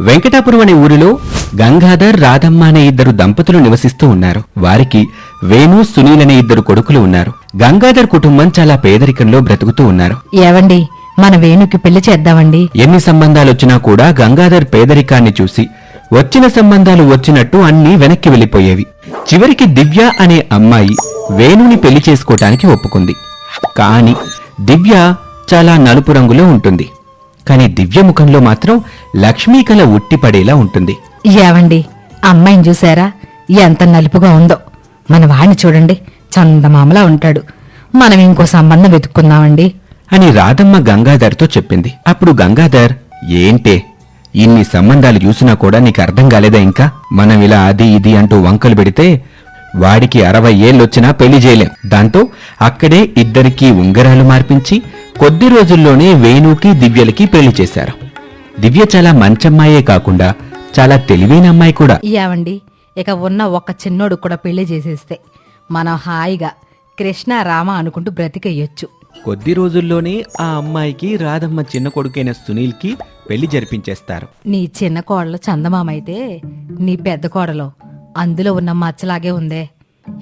వెంకటాపురం అనే ఊరిలో గంగాధర్ రాధమ్మ అనే ఇద్దరు దంపతులు నివసిస్తూ ఉన్నారు. వారికి వేణు సునీల్ అనే ఇద్దరు కొడుకులు ఉన్నారు. గంగాధర్ కుటుంబం చాలా పేదరికంలో బ్రతుకుతూ ఉన్నారు. ఏవండి? మన వేణుకి పెళ్ళి చేద్దామండి. ఎన్ని సంబంధాలొచ్చినా కూడా గంగాధర్ పేదరికాన్ని చూసి వచ్చిన సంబంధాలు వచ్చినట్టు అన్నీ వెనక్కి వెళ్ళిపోయేవి. చివరికి దివ్య అనే అమ్మాయి వేణుని పెళ్ళి చేసుకోవటానికి ఒప్పుకుంది. కాని దివ్య చాలా నలుపు రంగులో ఉంటుంది. కాని దివ్య ముఖంలో మాత్రం లక్ష్మీ కళ ఉట్టిపడేలా ఉంటుంది. ఏవండి? అమ్మాయిని చూసారా? ఎంత నలుపుగా ఉందో. మన వాడిని చూడండి. చందమామలా ఉంటాడు. మనం ఇంకో సంబంధం వెతుక్కుందామండి. అని రాధమ్మ గంగాధర్తో చెప్పింది. అప్పుడు గంగాధర్ ఏంటే? ఇన్ని సంబంధాలు చూసినా కూడా నీకు అర్థం కాలేదా ఇంకా? మనం ఇలా అది ఇది అంటూ వంకలు పెడితే వాడికి అరవై ఏళ్ళొచ్చినా పెళ్ళి చేయలేం. దాంతో అక్కడే ఇద్దరికీ ఉంగరాలు మార్పించి కొద్ది రోజుల్లోనే వేణుకి దివ్యలకి పెళ్ళి చేశారు. దివ్య చాలా మంచమ్మాయే కాకుండా చాలా తెలివైన అమ్మాయి కూడా. ఏవండి ఇక ఉన్న ఒక్క చిన్నోడు కూడా పెళ్ళి చేసేస్తే మనం హాయిగా కృష్ణ రామ అనుకుంటూ బ్రతికేయొచ్చు. కొద్ది రోజుల్లోనే ఆ అమ్మాయికి రాధమ్మ చిన్న కొడుకైన సునీల్కి పెళ్ళి జరిపించేస్తారు. నీ చిన్న కోడలు చందమామ అయితే నీ పెద్ద కోడలు అందులో ఉన్న మచ్చలాగే ఉందే.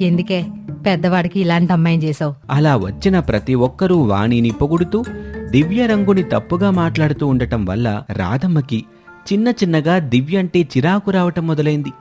ఎందుకే పెద్దవాడికి ఇలాంటి అమ్మాయిని చేశావు? అలా వచ్చిన ప్రతి ఒక్కరూ వాణిని పొగుడుతూ దివ్య రంగుని తప్పుగా మాట్లాడుతూ ఉండటం వల్ల రాధమ్మకి చిన్న చిన్నగా దివ్య అంటే చిరాకు రావటం మొదలైంది.